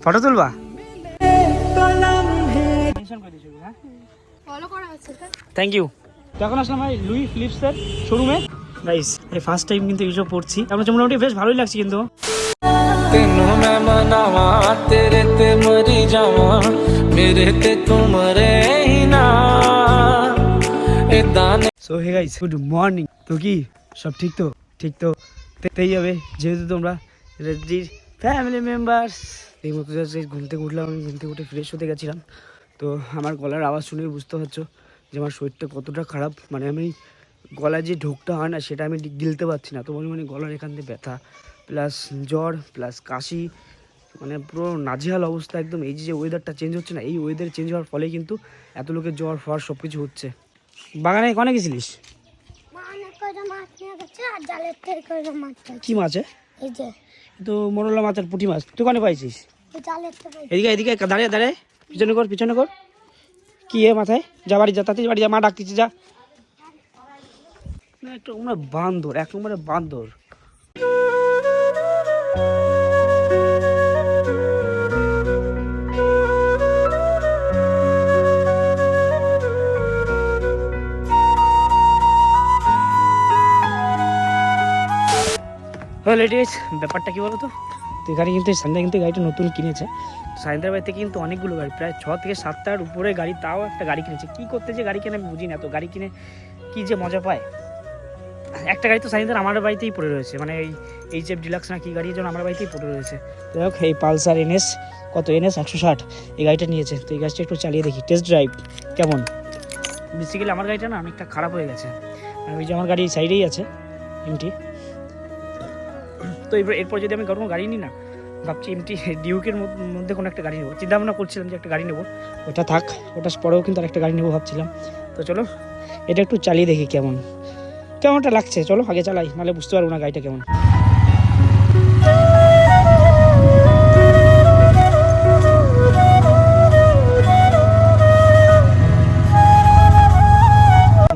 Photo তুলবা follow করা আছে sir thank you তো এখন আসলাম ভাই লুই ফিলিপসের শোরুমে গাইস এই ফার্স্ট টাইম কিন্তু এইসব পড়ছি আমার হচ্ছে মোটামুটি বেশ ভালোই লাগছে কিন্তু ਤੈਨੂੰ ਮੈਂ ਮਨਾਵਾਂ ਤੇਰੇ ਤੇ ਮਰੀ ਜਾਵਾਂ ਮੇਰੇ ਤੇ ਤੂੰ ਮਰੇ ਹੀ ਨਾ ਇਦਾਂ so hey guys good morning তো কি সব ঠিক তো ঠিক তো তেই যাবে যেহেতু তোমরা রেড্ডির ফ্যামিলি মেম্বার্স এই মতো জাস্ট ঘুম থেকে উঠলাম আমি ঘুম থেকে উঠে ফ্রেশ হতে গেছিলাম। তো আমার গলার আওয়াজ শুনে বুঝতে পারছ যে আমার শরীরটা কতটা খারাপ। মানে আমি গলায় যে ঢোকটা হয় না সেটা আমি গিলতে পারছি না। তো মানে মানে গলার এখান থেকে ব্যথা প্লাস জ্বর প্লাস কাশি মানে পুরো নাজেহাল অবস্থা একদম। এই যে ওয়েদারটা চেঞ্জ হচ্ছে না এই ওয়েদার চেঞ্জ হওয়ার ফলে কিন্তু এত লোকের জ্বর ফর সব কিছু হচ্ছে। বাগানে কনে গেছিলিস? কি মাছ এই যে তো মরলা মাছ আর পুঁটি মাছ। তুই কনে পাইছিস? এদিকে এদিকে দাঁড়িয়ে দাঁড়িয়ে। পিছনে কর পিছনে কর। কি এ মাথায়? যা বাড়ি যা তাতে বাড়ি যা মা ডাকতেছি যা। একটা বান্দর এক নম্বরে বান্দর। হ্যালো লেডিস ব্যাপারটা কি বলো তো তো এখানে কিন্তু সান্ধ্যা কিন্তু গাড়িটা নতুন কিনেছে। সাইন্দার বাড়িতে কিন্তু অনেকগুলো গাড়ি, প্রায় ছ থেকে সাতটার উপরে গাড়ি, তাও একটা গাড়ি কিনেছে। কী করতে যে গাড়ি কিনে আমি বুঝি না তো গাড়ি কিনে কী যে মজা পায়? একটা গাড়ি তো সাইন্দার আমার বাড়িতেই পড়ে রয়েছে। মানে এই এইচ এফ ডিলাক্স না কি গাড়ি যেন আমার বাড়িতেই পড়ে রয়েছে। যাই হোক, এই পালসার এনএস কত এনএস একশো ষাট। এই গাড়িটা নিয়েছে। তো এই গাড়িটা একটু চালিয়ে দেখি। টেস্ট ড্রাইভ কেমন? বেসিক্যালি আমার গাড়িটা না অনেকটা খারাপ হয়ে গেছে। ওই যে আমার গাড়ি সাইডেই আছে এমটি তো এবার এরপর যদি আমি কোনো গাড়ি নিই না, ভাবছি এমটি ডিউকের মধ্যে কোনো একটা গাড়ি নেব। চিন্তা ভাবনা করছিলাম যে একটা গাড়ি নেব। ওটা থাক ওটা পরেও কিন্তু আরেকটা গাড়ি নেব ভাবছিলাম। তো চলো, এটা একটু চালিয়ে দেখি কেমন। কেমনটা লাগছে? চলো, আগে চালাই, নাহলে বুঝতে পারব না গাড়িটা কেমন।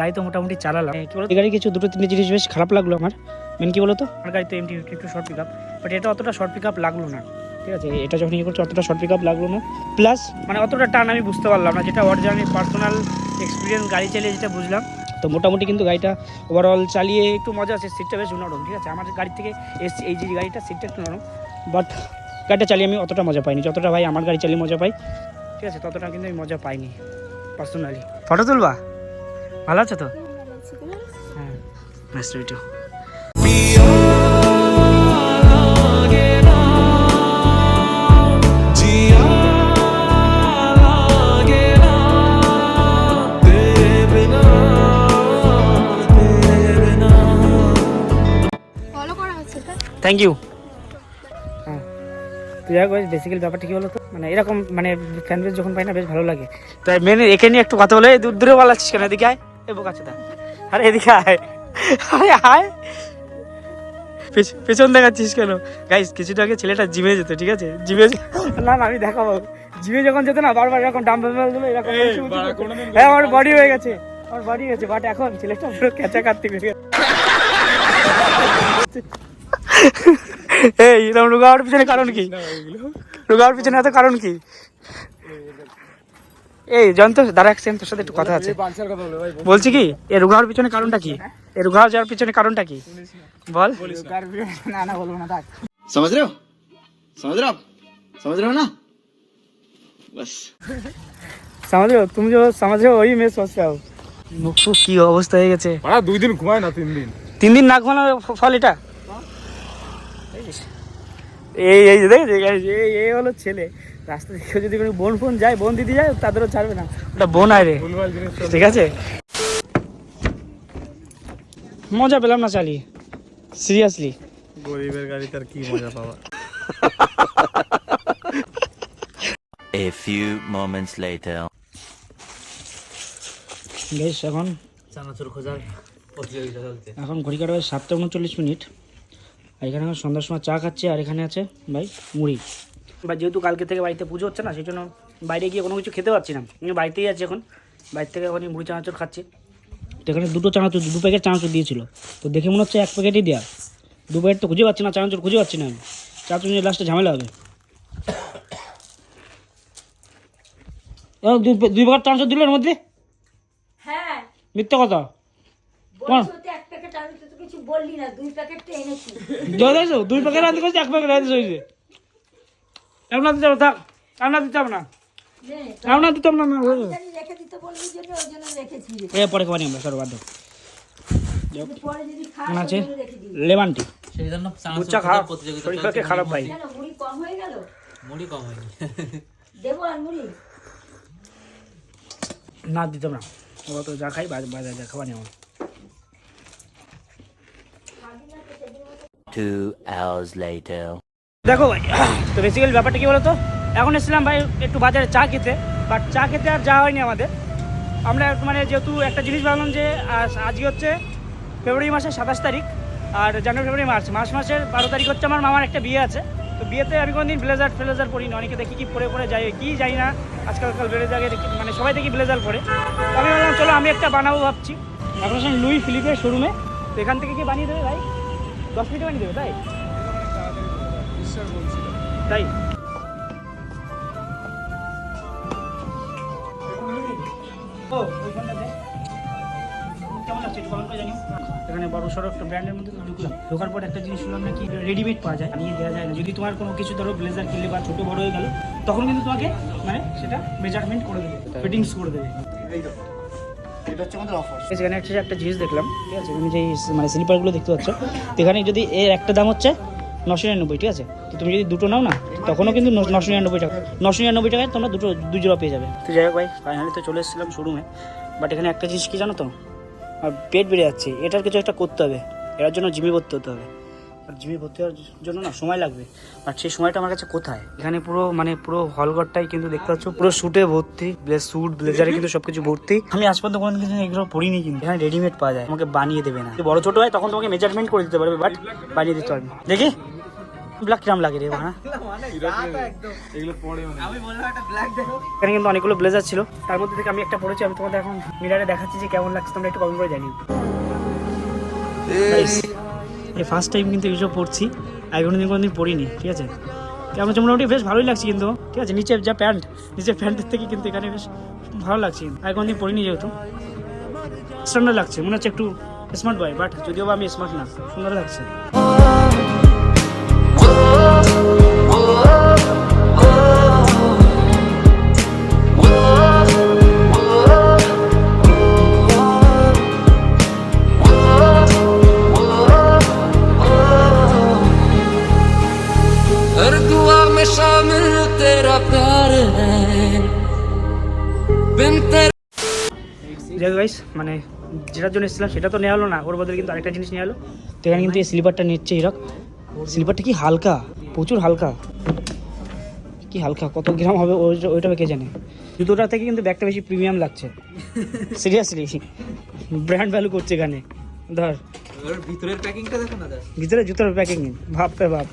গাড়ি তো মোটামুটি চালালাম। কি বলতো? গাড়ি কিছু দুটো, তিনটে জিনিস বেশ খারাপ লাগল আমার। মেন কি বলতো? আমার গাড়ি তো এমটি একটু শর্ট পিক আপ বাট এটা অতটা শর্ট পিক আপ লাগল না। ঠিক আছে? এটা যখন ইয়ে করছে অতটা শর্ট পিক আপ লাগল না। প্লাস মানে অতটা টান আমি বুঝতে পারলাম না যেটা অরিজিনালি পার্সোনাল এক্সপিরিয়েন্স গাড়ি চালিয়ে যেটা বুঝলাম। তো মোটামুটি কিন্তু গাড়িটা ওভারঅল চালিয়ে একটু মজা আছে সিটটা বেশ নরম ঠিক আছে? আমার গাড়ি থেকে এসছি এই যে গাড়িটা সিটটা একটু নরম। বাট গাড়িটা চালিয়ে আমি অতটা মজা পাইনি। যতটা ভাই আমার গাড়ি চালিয়ে মজা পাই। ঠিক আছে ততটা কিন্তু আমি মজা পাইনি পার্সোনালি ফটো তুলবা? ভালো আছে তো? হ্যাঁ নাইস টু থ্যাংক ইউ হ্যাঁ। তো যাই হোক বেসিক্যালি ব্যাপারটা কি মানে এরকম মানে ফ্যান বেস যখন পাই না বেশ ভালো লাগে। তাই মেনে এখানে নিয়ে একটু কথা বলে দূর দূরে বলাচ্ছিস কেন এদিকে আয়। এ দা আরে এদিকে আয়। আরে আয়। পেছ- পেছন দেখাচ্ছিস কেন? গাইস কিছুটা আগে ছেলেটা জিমে যেত ঠিক আছে? জিমে না না আমি দেখাবো। জিমে যখন যেত না বারবার এরকম ডাম ফেল এরকম। হ্যাঁ আমার বডি হয়ে গেছে। আমার বডি হয়ে গেছে বাট এখন ছেলেটা পুরো ক্যাচা কাটতে গেছে। এই এরকম রোগা পিছনে কারণ কি? রোগা পিছনে এত কারণ কি? এই জয়ন্ত দাঁড়া এক তোর সাথে একটু কথা আছে। বলছি কি এই রোগা হওয়ার পিছনে কারণটা কি? এই রোগা যাওয়ার পিছনে কারণটা কি? বল। সমাজ রেও সমাজ রেও সমাজ রেও না সমাজ রেও তুমি যে সমাজ রেও ওই মেয়ে সস্তা মুখ কি অবস্থা হয়ে গেছে দুই দিন ঘুমায় না তিন দিন তিন দিন না ঘুমানো ফল এটা এই এই দেখেছি এই এই হলো ছেলে। রাস্তা থেকে যদি কোনো বোন ফোন যায় বোন দিদি যায় তাদেরও ছাড়বে না। ওটা বোন আয় রে। ভুলভাল জিনিস সব ঠিক আছে? মজা পেলাম না চালিয়ে সিরিয়াসলি গরিবের গাড়ি তার কি মজা পাওয়া A few moments later. বেশ এখন এখন ঘড়ি কাটা সাতটা উনচল্লিশ মিনিট। আর এখানে এখন সন্ধ্যার সময় চা খাচ্ছি আর এখানে আছে ভাই মুড়ি। বা যেহেতু কালকে থেকে বাড়িতে পুজো হচ্ছে না সেই জন্য বাইরে গিয়ে কোনো কিছু খেতে পারছি না। আমি বাড়িতেই আছি এখন বাইরে থেকে এখন মুড়ি চানাচুর খাচ্ছি। তো এখানে দুটো চানাচুর দু প্যাকেট চানাচুর দিয়েছিল। তো দেখে মনে হচ্ছে এক প্যাকেটই দেওয়া দু প্যাকেট তো খুঁজে পাচ্ছি না চানাচুর খুঁজে পাচ্ছি না আমি। চানাচুর নিয়ে লাস্টে ঝামেলা হবে। দুই দুই প্যাকেট ট্রান্সফার দিল এর মধ্যে? হ্যাঁ। মিথ্যা কথা। কিছু বললি না দুই প্যাকেট তো এনেছি জয় দুই প্যাকেট আনতে করছে এক প্যাকেট আনতে হয়েছে। এমন দিতে হবে থাক এমন দিতে হবে না। নে, দিতে হবে না না যাবে। রেখে দিতে বলবি জন্য ওই জন্য রেখেছি। এ পরে খাবানি আমরা সরো বাদ দাও। পরে যদি খাস আছে ওই জন্য রেখে দিবি। লেমন টি সেই জন্য খারাপ ভাই মুড়ি কম হয়ে গেল? মুড়ি কম হয়নি। দেবো আর মুড়ি? না দিতাম না। ওরা তো যা খাই বাজার যা খাবানি আমার দেখো ভাই, তো বেসিক্যালি ব্যাপারটা কি বলতো? এখন এসেছিলাম ভাই একটু বাজারে চা খেতে বাট চা খেতে আর যাওয়া হয়নি আমাদের। আমরা মানে যেহেতু একটা জিনিস ভাবলাম যে, আজ- আজকে হচ্ছে ফেব্রুয়ারি মাসের সাতাশ তারিখ, আর জানুয়ারি, ফেব্রুয়ারি, মার্চ। মার্চ মাসের বারো তারিখ হচ্ছে আমার মামার একটা বিয়ে আছে। তো বিয়েতে আমি কোনোদিন ব্লেজার ফ্লেজার পরি না অনেকে দেখি কি পরে পরে যাই কি জানি না। আজকালকাল ব্লেজারে মানে সবাই দেখি ব্লেজার পরে। আমি ভাবলাম, চলো আমি একটা বানাবো ভাবছি। এখন সঙ্গে লুই ফিলিপের শোরুমে তো এখান থেকে কি বানিয়ে দেবে ভাই? দশ মিনিটে বানিয়ে দেবে তাই? তাই? এখানে বড় সড়ো একটা ব্র্যান্ডের মধ্যে ঢুকলাম। ঢোকার পর একটা জিনিস শুনলাম নাকি রেডিমেড পাওয়া যায়। বানিয়ে দেওয়া যায় না। যদি তোমার কোনো কিছু ধরো ব্লেজার কিনলে বা ছোটো বড় হয়ে গেল তখন কিন্তু তোমাকে মানে সেটা মেজারমেন্ট করে দেবে ফিটিংস করে দেবে। এই এটা হচ্ছে আমাদের অফার সেখানে একটা একটা জিনিস দেখলাম, ঠিক আছে? তুমি যে মানে স্লিপারগুলো দেখতে পাচ্ছ, এখানে যদি এর একটা দাম হচ্ছে নশো নিরানব্বই, ঠিক আছে? তো তুমি যদি দুটো নাও না, তখনও কিন্তু নশো নিরানব্বই টাকা, নশো নিরানব্বই টাকায় তোমরা দুটো দু জোড়া পেয়ে যাবে। তো যাই হোক ভাই ফাইনালি তো চলে এসেছিলাম শোরুমে বাট এখানে একটা জিনিস কি জানো তো? আর পেট বেড়ে যাচ্ছে। এটার কিছু একটা করতে হবে। এটার জন্য জিমি ভর্তি হতে হবে। জিমি ভর্তি হওয়ার জন্য না সময় লাগবে। আর সেই সময়টা আমার কাছে কোথায়? এখানে পুরো মানে পুরো হলঘরটাই কিন্তু দেখতে পাচ্ছ পুরো শুটে ভর্তি স্যুট ব্লেজারে কিন্তু সবকিছু ভর্তি। আমি আজ পর্যন্ত কোনো কিছু এগুলো পরিনি কিন্তু এখানে রেডিমেড পাওয়া যায় আমাকে বানিয়ে দেবে না। বড় ছোট হয় তখন তোমাকে মেজারমেন্ট করে দিতে পারবে বাট বানিয়ে দিতে পারবে দেখি ব্ল্যাক কিরাম লাগে রে হ্যাঁ মানে এখানে কিন্তু অনেকগুলো ব্লেজার ছিল তার মধ্যে থেকে আমি একটা পড়েছি আমি তোমাদের এখন মিরারে দেখাচ্ছি যে কেমন লাগছে তোমরা একটু কমেন্ট করে জানিও। এই ফার্স্ট টাইম কিন্তু এইসব পড়ছি আগে কোনো দিন পড়িনি, ঠিক আছে? আমার মোটামুটি বেশ ভালোই লাগছে কিন্তু, ঠিক আছে? নিচের যা প্যান্ট নিচের প্যান্টের থেকে কিন্তু এখানে বেশ ভালো লাগছে আগে কোনোদিন পড়িনি যেহেতু। স্ট্যান্ডার্ড লাগছে, মনে হচ্ছে একটু স্মার্ট বয় বাট যদিও বা আমি স্মার্ট না, সুন্দর লাগছে। মানে যেটার জন্য এসেছিলাম সেটা তো নেওয়া হলো না ওর বদলে কিন্তু আরেকটা জিনিস নিয়ে হলো। তো এখানে কিন্তু এই স্লিপারটা নিচ্ছে হিরক স্লিপারটা কি হালকা? প্রচুর হালকা। কি হালকা? কত গ্রাম হবে? ওই- ওইটা কে জানে? জুতোটা থেকে কিন্তু ব্যাগটা বেশি প্রিমিয়াম লাগছে। সিরিয়াসলি ব্র্যান্ড ভ্যালু করছে এখানে। ধর। ভিতরের প্যাকিংটা দেখো না ভিতরে জুতোর প্যাকিং। ভাবতে ভাব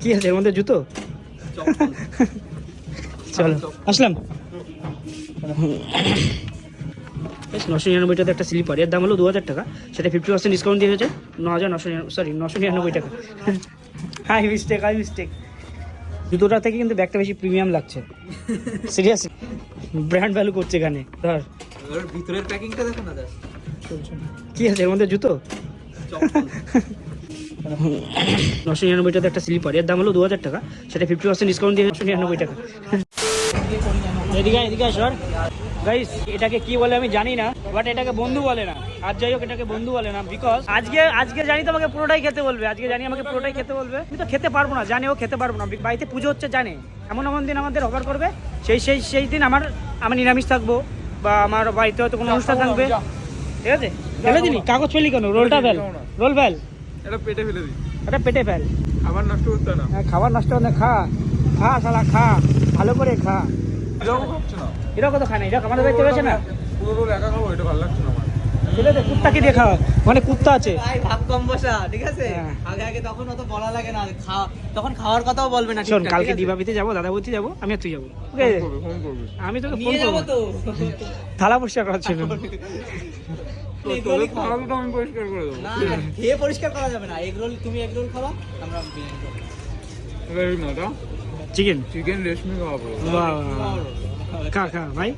কি আছে এর মধ্যে জুতো? চলো আসলাম। বেশ নশো নিরানব্বইটাতে একটা স্লিপার এর দাম হলো দু হাজার টাকা। সেটা ফিফটি পার্সেন্ট ডিসকাউন্ট দিয়ে হয়েছে। ন হাজার নশো সরি নশো নিরানব্বই টাকা। হাই মিস্টেক হাই মিস্টেক জুতোটা থেকে কিন্তু ব্যাগটা বেশি প্রিমিয়াম লাগছে। সিরিয়াসলি ব্র্যান্ড ভ্যালু করছে এখানে। ধর। ভিতরের প্যাকিংটা দেখো না কি আছে এর মধ্যে জুতো? নশো নিরানব্বইটাতে একটা স্লিপার এর দাম হলো দু হাজার টাকা। সেটা ফিফটি পার্সেন্ট ডিসকাউন্ট দিয়ে নশো নিরানব্বই টাকা। এদিকে এদিকে সর। গাইস এটাকে কি বলে আমি জানি না বাট এটাকে বন্ধু বলে না। আর যাই হোক এটাকে বন্ধু বলে না বিকজ আজকে আজকে জানি তো আমাকে পুরোটাই খেতে বলবে আজকে জানি আমাকে পুরোটাই খেতে বলবে। আমি তো খেতে পারব না জানি ও খেতে পারব না। বাড়িতে পুজো হচ্ছে জানে। এমন এমন দিন আমাদের অফার করবে সেই সেই সেই দিন আমার আমি নিরামিষ থাকব বা আমার বাড়িতে হয়তো কোনো অনুষ্ঠান থাকবে। ঠিক আছে? ফেলে দিলি কাগজ ফেলি কেন? রোলটা ফেল রোল ফেল এটা পেটে ফেলে দিই ওটা পেটে ফেল। খাবার নষ্ট করতে না। হ্যাঁ, খাবার নষ্ট হলে খা। খা শালা খা। ভালো করে খা। এরকম হচ্ছে না? এরকম তো খায় না এরকম আমাদের বাড়িতে রয়েছে না? পুরো রোল একা খাব এটা ভালো লাগছে না আমার। কুত্তাকে দিয়ে খাওয়া? মানে কুত্তা আছে। ভাই ভাব কম বসা ঠিক আছে? হ্যাঁ। আগে আগে তখন অত বলা লাগে না খাওয়া তখন খাওয়ার কথাও বলবে না শোন কালকে? দিবাবিতে যাব দাদা বলতে যাব আমি আর তুই যাব। ওকে? করবে ফোন করবে। আমি তোকে ফোন করব। তো। থালা পরিষ্কার করার আমি পরিষ্কার করে দেবো। না না, খেয়ে পরিষ্কার করা যাবে না। এগ রোল তুমি এগ রোল খাওয়া আমরা চিকেন চিকেন রেশমি কাবাব। খা খা ভাই।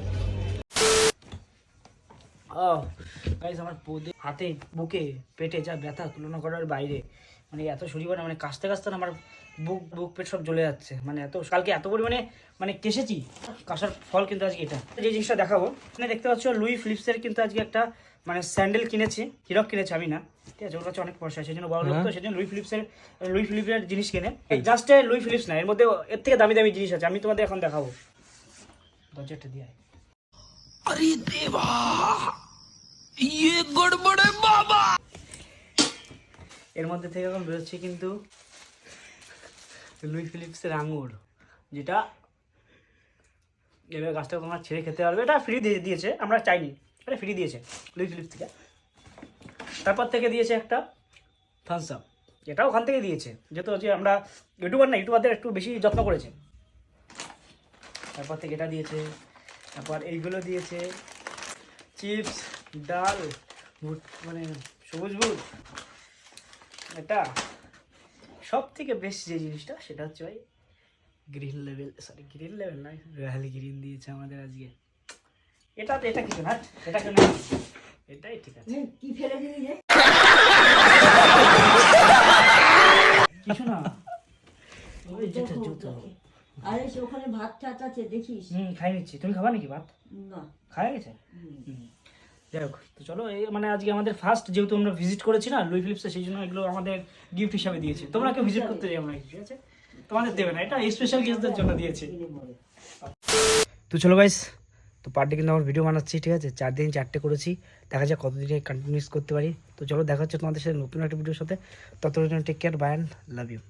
ও আমার পোদে হাতে বুকে পেটে যা ব্যথা তুলনা করার বাইরে মানে এত শরীর না মানে কাশতে কাশতে না আমার বুক বুক পেট সব জ্বলে যাচ্ছে। মানে এত কালকে এত পরিমাণে মানে কেসেছি কাশার ফল কিন্তু আজকে এটা। যে জিনিসটা দেখাবো এখানে দেখতে পাচ্ছ লুই ফিলিপসের কিন্তু আজকে একটা মানে স্যান্ডেল কিনেছি হিরক কিনেছি আমি না। ঠিক আছে ওর কাছে অনেক পয়সা আছে সেই জন্য বড় লোক তো সেই জন্য লুই ফিলিপসের লুই ফিলিপের জিনিস কিনে। জাস্ট লুই ফিলিপস না এর মধ্যে এর থেকে দামি দামি জিনিস আছে আমি তোমাদের এখন দেখাবো। দরজাটা দিয়ে আরে দেবা ইয়ে গড়বড়ে বাবা। এর মধ্যে থেকে এখন বেরোচ্ছে কিন্তু লুই ফিলিপসের আঙুর যেটা এবার গাছটা তোমরা ছেড়ে খেতে পারবে। এটা ফ্রি দিয়ে দিয়েছে আমরা চাইনি। এটা ফ্রি দিয়েছে লুই ফিলিপস থেকে। তারপর থেকে দিয়েছে একটা থামস আপ এটা ওখান থেকে দিয়েছে। যেহেতু হচ্ছে আমরা ইউটিউবার না, ইউটিউবারদের একটু বেশি যত্ন করেছে। তারপর থেকে এটা দিয়েছে, তারপর এইগুলো দিয়েছে, চিপস, ডাল, ভুট মানে সবুজ বুট এটা। সব থেকে বেস্ট যে জিনিসটা, সেটা হচ্ছে ভাই green level sorry green level নয় রয়্যাল গ্রিন দিয়েছে আমাদের আজকে। এটা এটা কিছু না এটা কেন? এটাই ঠিক আছে। কি ফেলে দিলি রে? কিছু না। ওই যেটা জুতো আরে সে ওখানে ভাত টাত আছে দেখিস? হুম খাই নিচ্ছি। তুমি খাবা নাকি ভাত? না। খাওয়া গেছে। যাই হোক তো চলো এই মানে আজকে আমাদের ফার্স্ট যেহেতু আমরা ভিজিট করেছি না লুই ফিলিপসে সেই জন্য এগুলো আমাদের গিফট হিসাবে দিয়েছে। তোমরা কেউ ভিজিট করতে যাও না ঠিক আছে? তোমাদের দেবে না এটা স্পেশাল গেস্টদের জন্য দিয়েছে। তো চলো গাইস তো পার ডে কিন্তু আমার ভিডিও বানাচ্ছি, ঠিক আছে? চার দিন চারটে করেছি। দেখা যাক কতদিনে কন্টিনিউস করতে পারি। তো চলো দেখা হচ্ছে তোমাদের সাথে নতুন একটা ভিডিওর সাথে। ততদিন take care bye and love you